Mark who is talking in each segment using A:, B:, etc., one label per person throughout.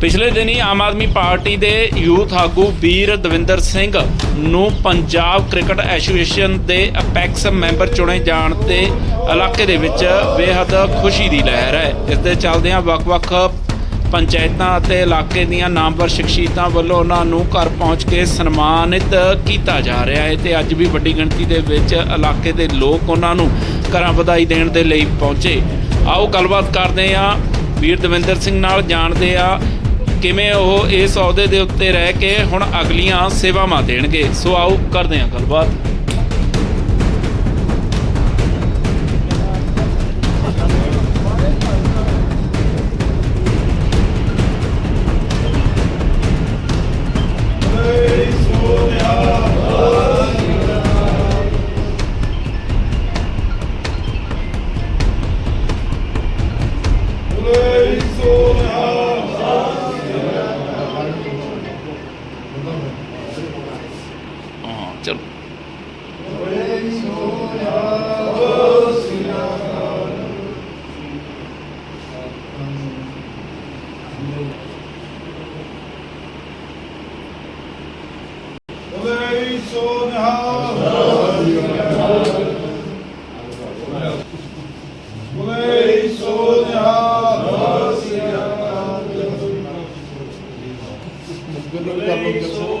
A: ਪਿਛਲੇ ਦਿਨੀ ਆਮ ਆਦਮੀ ਪਾਰਟੀ ਦੇ ਯੂਥ ਆਗੂ ਵੀਰ ਦਵਿੰਦਰ ਸਿੰਘ ਨੂੰ ਪੰਜਾਬ ਕ੍ਰਿਕਟ ਐਸੋਸੀਏਸ਼ਨ ਦੇ ਅਪੈਕਸ ਮੈਂਬਰ ਚੁਣੇ ਜਾਣ ਤੇ ਇਲਾਕੇ ਦੇ ਵਿੱਚ ਬੇਹੱਦ ਖੁਸ਼ੀ ਦੀ ਲਹਿਰ ਹੈ। ਇਸ ਦੇ ਚੱਲਦਿਆਂ ਵੱਖ-ਵੱਖ ਪੰਚਾਇਤਾਂ ਅਤੇ ਇਲਾਕੇ ਦੀਆਂ ਨਾਮਵਰ ਸ਼ਖਸੀਅਤਾਂ ਵੱਲੋਂ ਉਹਨਾਂ ਨੂੰ ਘਰ ਪਹੁੰਚ ਕੇ ਸਨਮਾਨਿਤ ਕੀਤਾ ਜਾ ਰਿਹਾ ਹੈ ਤੇ ਅੱਜ ਵੀ ਵੱਡੀ ਗਿਣਤੀ ਦੇ ਵਿੱਚ ਇਲਾਕੇ ਦੇ ਲੋਕ ਉਹਨਾਂ ਨੂੰ ਘਰਾਂ ਵਧਾਈ ਦੇਣ ਦੇ ਲਈ ਪਹੁੰਚੇ। ਆਓ ਗੱਲਬਾਤ ਕਰਦੇ ਹਾਂ ਵੀਰ ਦਵਿੰਦਰ ਸਿੰਘ ਨਾਲ, ਜਾਣਦੇ ਆ ਕਿਵੇਂ ਉਹ ਇਸ ਅਹੁਦੇ ਦੇ ਉੱਤੇ ਰਹਿ ਕੇ ਹੁਣ ਅਗਲੀਆਂ ਸੇਵਾਵਾਂ ਦੇਣਗੇ? ਸੋ ਆਓ ਕਰਦੇ ਹਾਂ ਗੱਲਬਾਤ।
B: ਬੋਲੇ ਸੋ ਨਿਹਾਲ ਬੋਲੇ ਸੋ ਨਿਹਾਲ ਬੋਲੇ ਸੋ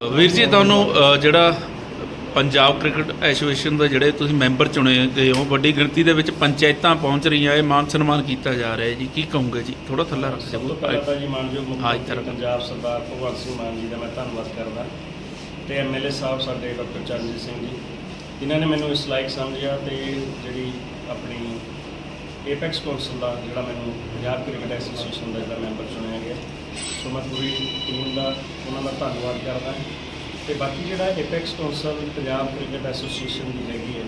A: ਵੀਰ ਜੀ ਤੁਹਾਨੂੰ ਜਿਹੜਾ ਪੰਜਾਬ ਕ੍ਰਿਕਟ ਐਸੋਸੀਏਸ਼ਨ ਦੇ ਜਿਹੜੇ ਤੁਸੀਂ ਮੈਂਬਰ ਚੁਣੇ ਗਏ ਹੋ ਵੱਡੀ ਗਿਣਤੀ ਦੇ ਵਿੱਚ ਪੰਚਾਇਤਾਂ ਪਹੁੰਚ ਰਹੀਆਂ ਇਹ ਮਾਨ ਸਨਮਾਨ ਕੀਤਾ ਜਾ ਰਿਹਾ ਹੈ ਜੀ। ਕੀ ਕਹੋਗੇ ਜੀ? ਥੋੜਾ ਥੱਲੇ ਰੱਖ
C: ਸਭ ਤੋਂ ਪਹਿਲਾਂ ਜੀ ਮਾਨਯੋਗ ਮੁੱਖ ਮੰਤਰੀ ਪੰਜਾਬ ਸਰਦਾਰ ਭਗਵੰਤ ਸਿੰਘ ਮਾਨ ਜੀ ਦਾ ਮੈਂ ਧੰਨਵਾਦ ਕਰਦਾ। ਤੇ ਐਮਐਲਏ ਸਾਹਿਬ ਸਾਡੇ ਡਾਕਟਰ ਚਰਨਜੀਤ ਸਿੰਘ ਜੀ ਜਿਨ੍ਹਾਂ ਨੇ ਮੈਨੂੰ ਇਸ ਲਾਇਕ ਸਮਝਿਆ ਤੇ ਜਿਹੜੀ ਆਪਣੀ ਏਪੈਕਸ ਕੌਂਸਲ ਦਾ ਜਿਹੜਾ ਮੈਨੂੰ ਪੰਜਾਬ ਕ੍ਰਿਕਟ ਐਸੋਸੀਏਸ਼ਨ ਦਾ ਜਿਹੜਾ ਮੈਂਬਰ ਚੁਣਿਆ ਗਿਆ। ਸੋ ਮੈਂ ਪੂਰੀ ਟੀਮ ਦਾ, ਉਹਨਾਂ ਦਾ ਧੰਨਵਾਦ ਕਰਦਾ। ਤੇ ਬਾਕੀ ਜਿਹੜਾ apex council Punjab cricket association ਦੀ ਹੈਗੀ ਹੈ,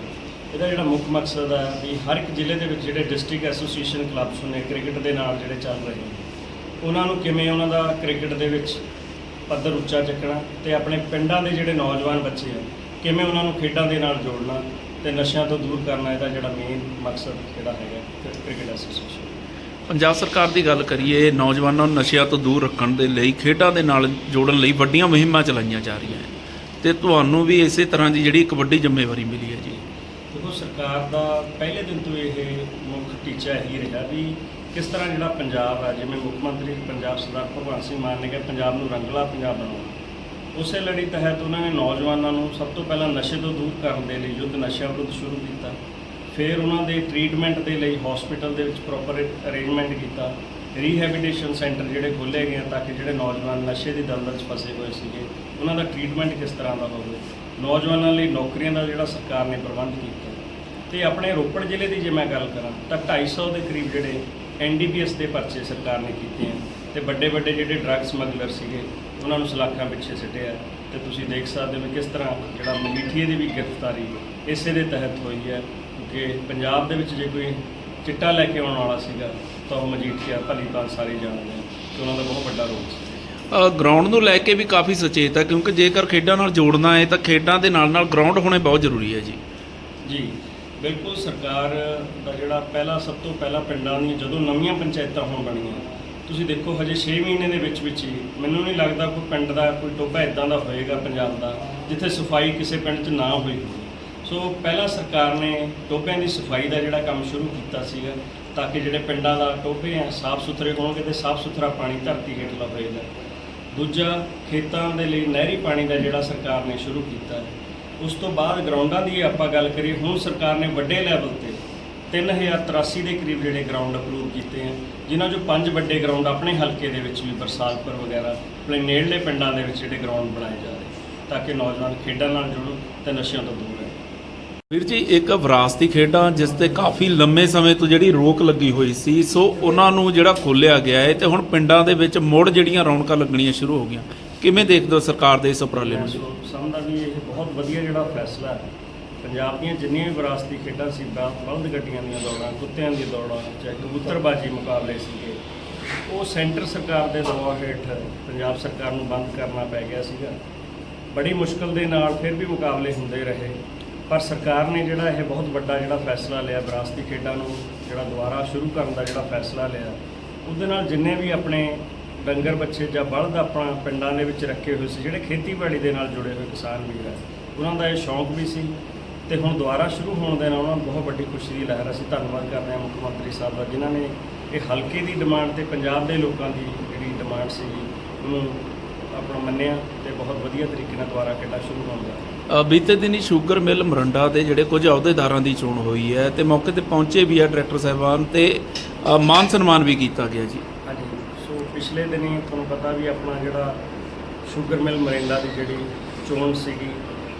C: ਇਹਦਾ ਜਿਹੜਾ ਮੁੱਖ ਮਕਸਦ ਹੈ ਵੀ ਹਰ ਇੱਕ ਜ਼ਿਲ੍ਹੇ ਦੇ ਵਿੱਚ ਜਿਹੜੇ ਡਿਸਟ੍ਰਿਕਟ ਐਸੋਸੀਏਸ਼ਨ ਕਲੱਬਸ ਨੇ ਕ੍ਰਿਕਟ ਦੇ ਨਾਲ ਜਿਹੜੇ ਚੱਲ ਰਹੇ ਨੇ, ਉਹਨਾਂ ਨੂੰ ਕਿਵੇਂ ਉਹਨਾਂ ਦਾ ਕ੍ਰਿਕਟ ਦੇ ਵਿੱਚ ਪੱਧਰ ਉੱਚਾ ਚੱਕਣਾ ਤੇ ਆਪਣੇ ਪਿੰਡਾਂ ਦੇ ਜਿਹੜੇ ਨੌਜਵਾਨ ਬੱਚੇ ਆ, ਕਿਵੇਂ ਉਹਨਾਂ ਨੂੰ ਖੇਡਾਂ ਦੇ ਨਾਲ ਜੋੜਨਾ ਤੇ ਨਸ਼ਿਆਂ ਤੋਂ ਦੂਰ ਕਰਨਾ, ਇਹਦਾ ਜਿਹੜਾ ਮੇਨ ਮਕਸਦ ਜਿਹੜਾ ਹੈਗਾ। ਕ੍ਰਿਕਟ ਐਸੋਸੀਏਸ਼ਨ
A: ਪੰਜਾਬ ਸਰਕਾਰ ਦੀ ਗੱਲ ਕਰੀਏ, ਨੌਜਵਾਨਾਂ ਨੂੰ ਨਸ਼ਿਆਂ ਤੋਂ ਦੂਰ ਰੱਖਣ ਦੇ ਲਈ, ਖੇਡਾਂ ਦੇ ਨਾਲ ਜੋੜਨ ਲਈ ਵੱਡੀਆਂ ਮੁਹਿੰਮਾਂ ਚਲਾਈਆਂ ਜਾ ਰਹੀਆਂ ਹੈ ਤੇ ਤੁਹਾਨੂੰ ਵੀ ਇਸੇ ਤਰ੍ਹਾਂ ਦੀ ਜਿਹੜੀ ਇੱਕ ਵੱਡੀ ਜ਼ਿੰਮੇਵਾਰੀ ਮਿਲੀ ਹੈ ਜੀ।
C: ਦੇਖੋ, ਸਰਕਾਰ ਦਾ ਪਹਿਲੇ ਦਿਨ ਤੋਂ ਇਹ ਮੁੱਖ ਟੀਚਾ ਇਹੀ ਰਿਹਾ ਵੀ ਕਿਸ ਤਰ੍ਹਾਂ ਜਿਹੜਾ ਪੰਜਾਬ ਹੈ ਜਿਵੇਂ ਮੁੱਖ ਮੰਤਰੀ ਪੰਜਾਬ ਸਰਦਾਰ ਭਗਵੰਤ ਸਿੰਘ ਮਾਨ ਨੇ ਕਿਹਾ, ਪੰਜਾਬ ਨੂੰ ਰੰਗਲਾ ਪੰਜਾਬ ਬਣਾਉਣਾ। ਉਸੇ ਲੜੀ ਤਹਿਤ ਉਹਨਾਂ ਨੇ ਨੌਜਵਾਨਾਂ ਨੂੰ ਸਭ ਤੋਂ ਪਹਿਲਾਂ ਨਸ਼ੇ ਤੋਂ ਦੂਰ ਕਰਨ ਦੇ ਲਈ ਯੁੱਧ ਨਸ਼ਿਆਂ ਵਿਰੁੱਧ ਸ਼ੁਰੂ ਕੀਤਾ। ਫਿਰ ਉਹਨਾਂ ਦੇ ਟ੍ਰੀਟਮੈਂਟ ਦੇ ਲਈ ਹਸਪੀਟਲ ਦੇ ਵਿੱਚ ਪ੍ਰੋਪਰ ਅਰੇਂਜਮੈਂਟ ਕੀਤਾ। ਰੀਹੈਬਿਲਿਟੇਸ਼ਨ ਸੈਂਟਰ ਜਿਹੜੇ ਖੋਲ੍ਹੇ ਗਏ ਤਾਂ ਕਿ ਜਿਹੜੇ ਨੌਜਵਾਨ ਨਸ਼ੇ ਦੀ ਦਲਦਲ 'ਚ ਫਸੇ ਹੋਏ ਸੀਗੇ, ਉਹਨਾਂ ਦਾ ਟ੍ਰੀਟਮੈਂਟ ਕਿਸ ਤਰ੍ਹਾਂ ਦਾ ਹੋਵੇ? ਨੌਜਵਾਨਾਂ ਲਈ ਨੌਕਰੀਆਂ ਦਾ ਜਿਹੜਾ ਸਰਕਾਰ ਨੇ ਪ੍ਰਬੰਧ ਕੀਤਾ। ਤੇ ਆਪਣੇ ਰੋਪੜ ਜ਼ਿਲ੍ਹੇ ਦੀ ਜੇ ਮੈਂ ਗੱਲ ਕਰਾਂ, ਤਾਂ 250 ਦੇ ਕਰੀਬ ਜਿਹੜੇ ਐਨਡੀਪੀਐਸ ਦੇ ਪਰਚੇ ਸਰਕਾਰ ਨੇ ਕੀਤੇ ਆ। ਤੇ ਵੱਡੇ ਵੱਡੇ ਜਿਹੜੇ ਡਰੱਗ ਸਮਗਲਰ ਸੀਗੇ, ਉਹਨਾਂ ਨੂੰ ਸਲਾਖਾਂ ਪਿੱਛੇ ਸਿੱਟਿਆ। ਤੇ ਤੁਸੀਂ ਦੇਖ ਸਕਦੇ ਹੋ ਵੀ ਕਿਸ ਤਰ੍ਹਾਂ ਜਿਹੜਾ ਮਜੀਠੀਏ ਦੀ ਵੀ ਗ੍ਰਿਫਤਾਰੀ ਇਸੇ ਦੇ ਤਹਿਤ ਹੋਈ ਹੈ। ਕਿਉਂਕਿ ਪੰਜਾਬ ਦੇ ਵਿੱਚ ਜੇ ਕੋਈ ਚਿੱਟਾ ਲੈ ਕੇ ਆਉਣ ਵਾਲਾ ਸੀਗਾ ਤਾਂ ਉਹ ਮਜੀਠੀਆ ਭਲੀ ਭਾਂਤ ਸਾਰੇ ਜਾਣਦੇ ਆ ਕਿ ਉਹਨਾਂ ਦਾ ਬਹੁਤ ਵੱਡਾ ਰੋਲ ਸੀ।
A: ਗਰਾਊਂਡ ਨੂੰ ਲੈ ਕੇ ਵੀ ਕਾਫੀ ਸੁਚੇਤ ਹੈ ਕਿਉਂਕਿ ਜੇਕਰ ਖੇਡਾਂ ਨਾਲ ਜੋੜਨਾ ਹੈ ਤਾਂ ਖੇਡਾਂ ਦੇ ਨਾਲ ਨਾਲ ਗਰਾਊਂਡ ਹੋਣੇ ਬਹੁਤ ਜ਼ਰੂਰੀ ਹੈ ਜੀ।
C: ਜੀ ਬਿਲਕੁਲ ਸਰਕਾਰ ਦਾ ਜਿਹੜਾ ਪਹਿਲਾ ਸਭ ਤੋਂ ਪਹਿਲਾ ਪਿੰਡਾਂ ਦੀਆਂ ਜਦੋਂ ਨਵੀਆਂ ਪੰਚਾਇਤਾਂ ਹੋਣ ਬਣੀਆਂ ਤੁਸੀਂ ਦੇਖੋ ਹਜੇ 6 ਮਹੀਨੇ ਦੇ ਵਿੱਚ ਵਿੱਚ ਹੀ ਮੈਨੂੰ ਨਹੀਂ ਲੱਗਦਾ ਕੋਈ ਪਿੰਡ ਦਾ ਕੋਈ ਟੋਭਾ ਇਦਾਂ ਦਾ ਹੋਏਗਾ ਪੰਜਾਬ ਦਾ ਜਿੱਥੇ ਸਫ਼ਾਈ ਕਿਸੇ ਪਿੰਡ 'ਚ ਨਾ ਹੋਈ ਹੋਵੇ। ਸੋ ਪਹਿਲਾਂ ਸਰਕਾਰ ਨੇ ਟੋਭਿਆਂ ਦੀ ਸਫ਼ਾਈ ਦਾ ਜਿਹੜਾ ਕੰਮ ਸ਼ੁਰੂ ਕੀਤਾ ਸੀਗਾ ਤਾਂ ਕਿ ਜਿਹੜੇ ਪਿੰਡਾਂ ਦਾ ਟੋਭੇ ਆ, ਸਾਫ਼ ਸੁਥਰੇ ਹੋਣਗੇ ਤੇ ਸਾਫ਼ ਸੁਥਰਾ ਪਾਣੀ ਧਰਤੀ ਹੇਠਲਾ ਹੋਏਗਾ ਦੂਜਾ, ਖੇਤਾਂ ਦੇ ਲਈ ਨਹਿਰੀ ਪਾਣੀ ਦਾ ਜਿਹੜਾ ਸਰਕਾਰ ਨੇ ਸ਼ੁਰੂ ਕੀਤਾ। ਹੈ ਉਸ ਤੋਂ ਬਾਅਦ ਗਰਾਊਂਡਾਂ ਦੀ ਆਪਾਂ ਗੱਲ ਕਰੀਏ, ਹੁਣ ਸਰਕਾਰ ਨੇ ਵੱਡੇ ਲੈਵਲ ਤੇ 3083 ਦੇ ਕਰੀਬ ਜਿਹੜੇ ਗਰਾਊਂਡ ਅਪਰੂਵ ਕੀਤੇ ਆ, ਜਿਨ੍ਹਾਂ ਚੋਂ ਪੰਜ ਵੱਡੇ ਗਰਾਊਂਡ ਆਪਣੇ ਹਲਕੇ ਦੇ ਵਿੱਚ ਵੀ ਬਰਸਾਤਪੁਰ ਵਗੈਰਾ, ਆਪਣੇ ਨੇੜਲੇ ਪਿੰਡਾਂ ਦੇ ਵਿੱਚ ਜਿਹੜੇ ਗਰਾਊਂਡ ਬਣਾਏ ਜਾ ਰਹੇ। ਤਾਂ ਕਿ ਨੌਜਵਾਨ ਖੇਡਾਂ ਨਾਲ ਜੁੜਨ ਤੇ ਨਸ਼ਿਆਂ ਤੋਂ ਦੂਰ
A: ਵੀਰ ਜੀ, ਇੱਕ ਵਿਰਾਸਤੀ ਖੇਡਾਂ ਜਿਸ ਤੇ ਕਾਫੀ ਲੰਮੇ ਸਮੇਂ ਤੋਂ ਜਿਹੜੀ ਰੋਕ ਲੱਗੀ ਹੋਈ ਸੀ, ਸੋ ਉਹਨਾਂ ਨੂੰ ਜਿਹੜਾ ਖੋਲਿਆ ਗਿਆ ਹੈ, ਤੇ ਹੁਣ ਪਿੰਡਾਂ ਦੇ ਵਿੱਚ ਮੁੜ ਜਿਹੜੀਆਂ ਰੌਣਕਾਂ ਲੱਗਣੀਆਂ ਸ਼ੁਰੂ ਹੋ ਗਈਆਂ। ਕਿਵੇਂ ਦੇਖਦੇ ਹੋ ਸਰਕਾਰ ਦੇ ਇਸ ਉਪਰਾਲੇ ਨੂੰ?
C: ਸਮਝਦਾ ਵੀ ਇਹ ਬਹੁਤ ਵਧੀਆ ਜਿਹੜਾ ਫੈਸਲਾ ਹੈ। ਪੰਜਾਬ ਦੀਆਂ ਜਿੰਨੀਆਂ ਵੀ ਵਿਰਾਸਤੀ ਖੇਡਾਂ ਸੀ ਬਾ- ਬਲਦ ਗੱਡੀਆਂ ਦੀਆਂ ਦੌੜਾਂ, ਕੁੱਤਿਆਂ ਦੀ ਦੌੜਾਂ, ਚਾਹੇ ਕਬੂਤਰਬਾਜੀ ਮੁਕਾਬਲੇ ਸੀਗੇ, ਉਹ ਸੈਂਟਰ ਸਰਕਾਰ ਦੇ ਦਬਾਅ ਹੇਠ ਪੰਜਾਬ ਸਰਕਾਰ ਨੂੰ ਬੰਦ ਕਰਨਾ ਪੈ ਗਿਆ ਸੀਗਾ। ਬੜੀ ਮੁਸ਼ਕਲ ਦੇ ਨਾਲ ਫਿਰ ਵੀ ਮੁਕਾਬਲੇ ਹੁੰਦੇ ਰਹੇ। ਪਰ ਸਰਕਾਰ ਨੇ ਜਿਹੜਾ ਇਹ ਬਹੁਤ ਵੱਡਾ ਜਿਹੜਾ ਫੈਸਲਾ ਲਿਆ, ਵਿਰਾਸਤੀ ਖੇਡਾਂ ਨੂੰ ਜਿਹੜਾ ਦੁਬਾਰਾ ਸ਼ੁਰੂ ਕਰਨ ਦਾ ਜਿਹੜਾ ਫੈਸਲਾ ਲਿਆ, ਉਹਦੇ ਨਾਲ ਜਿੰਨੇ ਵੀ ਆਪਣੇ ਡੰਗਰ ਬੱਚੇ ਜਾਂ ਬਲਦ ਆਪਣਾ ਪਿੰਡਾਂ ਦੇ ਵਿੱਚ ਰੱਖੇ ਹੋਏ ਸੀ, ਜਿਹੜੇ ਖੇਤੀਬਾੜੀ ਦੇ ਨਾਲ ਜੁੜੇ ਹੋਏ ਕਿਸਾਨ ਵੀਰ ਹੈ, ਉਹਨਾਂ ਦਾ ਇਹ ਸ਼ੌਂਕ ਵੀ ਸੀ ਤੇ ਹੁਣ ਦੁਬਾਰਾ ਸ਼ੁਰੂ ਹੋਣ ਦੇ ਨਾਲ ਉਹਨਾਂ ਨੂੰ ਬਹੁਤ ਵੱਡੀ ਖੁਸ਼ੀ ਦੀ ਲਹਿਰ ਅਸੀਂ ਧੰਨਵਾਦ ਕਰਦੇ ਹਾਂ ਮੁੱਖ ਮੰਤਰੀ ਸਾਹਿਬ ਦਾ, ਜਿਨ੍ਹਾਂ ਨੇ ਇਹ ਹਲਕੇ ਦੀ ਡਿਮਾਂਡ ਤੇ ਪੰਜਾਬ ਦੇ ਲੋਕਾਂ ਦੀ ਜਿਹੜੀ ਡਿਮਾਂਡ ਸੀ ਉਹਨੂੰ ਆਪਣਾ ਮੰਨਿਆ ਤੇ ਬਹੁਤ ਵਧੀਆ ਤਰੀਕੇ ਨਾਲ ਦੁਬਾਰਾ ਖੇਡਾਂ ਸ਼ੁਰੂ ਹੋਣ ਦਾ।
A: ਬੀਤੇ ਦਿਨੀ ਸ਼ੂਗਰ ਮਿਲ ਮਰੰਡਾ ਦੇ ਜਿਹੜੇ ਕੁਝ ਅਹੁਦੇਦਾਰਾਂ ਦੀ ਚੋਣ ਹੋਈ ਹੈ ਤੇ ਮੌਕੇ ਤੇ ਪਹੁੰਚੇ ਵੀ ਆ ਡਾਇਰੈਕਟਰ ਸਾਹਿਬਾਨ ਤੇ ਅ, ਮਾਨ ਸਨਮਾਨ ਵੀ ਕੀਤਾ ਗਿਆ ਜੀ।
C: ਹਾਂਜੀ ਸੋ ਪਿਛਲੇ ਦਿਨੀ ਤੁਹਾਨੂੰ ਪਤਾ ਵੀ ਆਪਣਾ ਜਿਹੜਾ ਸ਼ੂਗਰ ਮਿਲ ਮਰਿੰਡਾ ਦੀ ਜਿਹੜੀ ਚੋਣ ਸੀਗੀ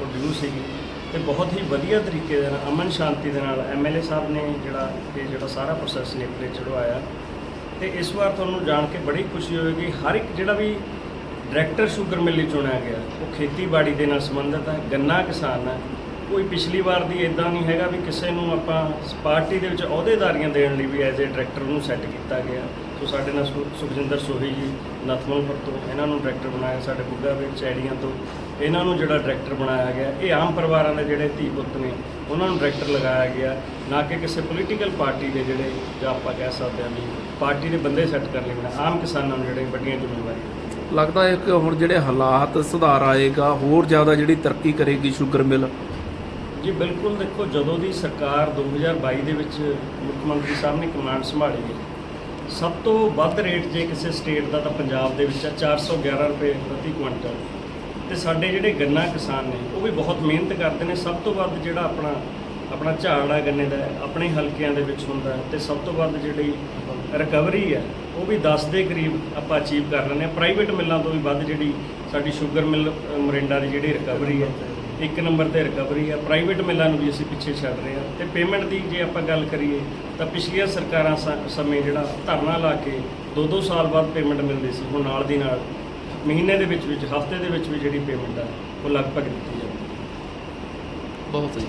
C: ਉਹ ਡਿਊ ਸੀਗੀ ਤੇ ਬਹੁਤ ਹੀ ਵਧੀਆ ਤਰੀਕੇ ਦੇ ਨਾਲ ਅਮਨ ਸ਼ਾਂਤੀ ਦੇ ਨਾਲ ਐਮਐਲਏ ਸਾਹਿਬ ਨੇ ਜਿਹੜਾ ਇਹ ਜਿਹੜਾ ਸਾਰਾ ਪ੍ਰੋਸੈਸ ਨੇਪਰੇ ਚੜਵਾਇਆ ਤੇ ਇਸ ਵਾਰ ਤੁਹਾਨੂੰ ਜਾਣ ਕੇ ਬੜੀ ਖੁਸ਼ੀ ਹੋਵੇਗੀ ਹਰ ਇੱਕ ਜਿਹੜਾ ਵੀ ਡਾਇਰੈਕਟਰ ਸ਼ੂਗਰ ਮਿਲ ਲਈ ਚੁਣਿਆ ਗਿਆ। ਉਹ ਖੇਤੀਬਾੜੀ ਦੇ ਨਾਲ ਸੰਬੰਧਿਤ ਹੈ, ਗੰਨਾ ਕਿਸਾਨ ਹੈ। ਕੋਈ ਪਿਛਲੀ ਵਾਰ ਦੀ ਇਦਾਂ ਨਹੀਂ ਹੈਗਾ ਵੀ ਕਿਸੇ ਨੂੰ ਆਪਾਂ ਪਾਰਟੀ ਦੇ ਵਿੱਚ ਅਹੁਦੇਦਾਰੀਆਂ ਦੇਣ ਲਈ ਵੀ ਐਜ਼ ਏ ਡਾਇਰੈਕਟਰ ਨੂੰ ਸੈੱਟ ਕੀਤਾ ਗਿਆ। ਸੋ ਸਾਡੇ ਨਾਲ ਸੁ- ਸੁਖਜਿੰਦਰ ਸੋਹੀ ਜੀ ਨਥਮਲਪੁਰ ਤੋਂ ਇਹਨਾਂ ਨੂੰ ਡਾਇਰੈਕਟਰ ਬਣਾਇਆ ਸਾਡੇ ਬੁੱਗਾ ਵਿੱਚ ਚੈੜੀਆਂ ਤੋਂ। ਇਹਨਾਂ ਨੂੰ ਜਿਹੜਾ ਡਾਇਰੈਕਟਰ ਬਣਾਇਆ ਗਿਆ, ਇਹ ਆਮ ਪਰਿਵਾਰਾਂ ਦੇ ਜਿਹੜੇ ਧੀ ਪੁੱਤ ਨੇ, ਉਹਨਾਂ ਨੂੰ ਡਾਇਰੈਕਟਰ ਲਗਾਇਆ ਗਿਆ। ਨਾ ਕਿ ਕਿਸੇ ਪੋਲੀਟੀਕਲ ਪਾਰਟੀ ਦੇ ਜਿਹੜੇ ਜਾਂ ਆਪਾਂ ਕਹਿ ਸਕਦੇ ਹਾਂ ਵੀ ਪਾਰਟੀ ਦੇ ਬੰਦੇ ਸੈੱਟ ਕਰ ਲਈ ਬਣਾ ਆਮ ਕਿਸਾਨਾਂ ਨੂੰ ਜਿਹੜੇ ਵੱਡੀਆਂ ਜ਼ਿੰਮੇਵਾਰੀਆਂ।
A: ਲੱਗਦਾ ਹੈ ਕਿ ਹੁਣ ਜਿਹੜੇ ਹਾਲਾਤ ਸੁਧਾਰ ਆਏਗਾ, ਹੋਰ ਜ਼ਿਆਦਾ ਜਿਹੜੀ ਤਰੱਕੀ ਕਰੇਗੀ ਸ਼ੂਗਰ ਮਿਲ।
C: ਜੀ, ਬਿਲਕੁਲ ਦੇਖੋ, ਜਦੋਂ ਦੀ ਸਰਕਾਰ 2022 ਦੇ ਵਿੱਚ ਮੁੱਖ ਮੰਤਰੀ ਸਾਹਿਬ ਨੇ ਕਮਾਂਡ ਸੰਭਾਲੀ ਹੈ, ਸਭ ਤੋਂ ਵੱਧ ਰੇਟ ਜੇ ਕਿਸੇ ਸਟੇਟ ਦਾ ਤਾਂ ਪੰਜਾਬ ਦੇ ਵਿੱਚ ਹੈ 411 ਰੁਪਏ ਪ੍ਰਤੀ ਕੁਇੰਟਲ। ਤੇ ਸਾਡੇ ਜਿਹੜੇ ਗੰਨਾ ਕਿਸਾਨ ਨੇ, ਉਹ ਵੀ ਬਹੁਤ ਮਿਹਨਤ ਕਰਦੇ ਨੇ, ਸਭ ਤੋਂ ਵੱਧ ਜਿਹੜਾ ਆਪਣਾ ਆਪਣਾ ਝਾੜ ਆ ਗੰਨੇ ਦਾ ਆਪਣੇ ਹਲਕਿਆਂ ਦੇ ਵਿੱਚ ਹੁੰਦਾ ਹੈ ਤੇ ਸਭ ਤੋਂ ਵੱਧ ਜਿਹੜੀ ਰਿਕਵਰੀ ਹੈ ਉਹ ਵੀ 10 ਦੇ ਕਰੀਬ ਆਪਾਂ ਅਚੀਵ ਕਰ ਲੈਂਦੇ ਹਾਂ। ਪ੍ਰਾਈਵੇਟ ਮਿੱਲਾਂ ਤੋਂ ਵੀ ਵੱਧ ਜਿਹੜੀ ਸਾਡੀ ਸ਼ੂਗਰ ਮਿਲ ਅ, ਮੋਰਿੰਡਾ ਦੀ ਜਿਹੜੀ ਰਿਕਵਰੀ ਹੈ ਇੱਕ ਨੰਬਰ ਤੇ ਰਿਕਵਰੀ ਹੈ। ਪ੍ਰਾਈਵੇਟ ਮਿੱਲਾਂ ਨੂੰ ਵੀ ਅਸੀਂ ਪਿੱਛੇ ਛੱਡ ਰਹੇ ਹਾਂ। ਤੇ ਪੇਮੈਂਟ ਦੀ ਜੇ ਆਪਾਂ ਗੱਲ ਕਰੀਏ ਤਾਂ ਪਿਛਲੀਆਂ ਸਰਕਾਰਾਂ ਸ- ਸਮੇਂ ਜਿਹੜਾ ਧਰਨਾ ਲਾ ਕੇ 2-2 ਸਾਲ ਬਾਅਦ ਪੇਮੈਂਟ ਮਿਲਦੀ ਸੀ ਹੁਣ ਨਾਲ ਦੀ ਨਾਲ ਮਹੀਨੇ ਦੇ ਵਿੱਚ ਵਿੱਚ ਹਫ਼ਤੇ ਦੇ ਵਿੱਚ ਵੀ ਜਿਹੜੀ ਪੇਮੈਂਟ ਹੈ ਉਹ ਲਗਭਗ ਦਿੱਤੀ ਜਾਂਦੀ ਹੈ।
A: ਬਹੁਤ ਸਹੀ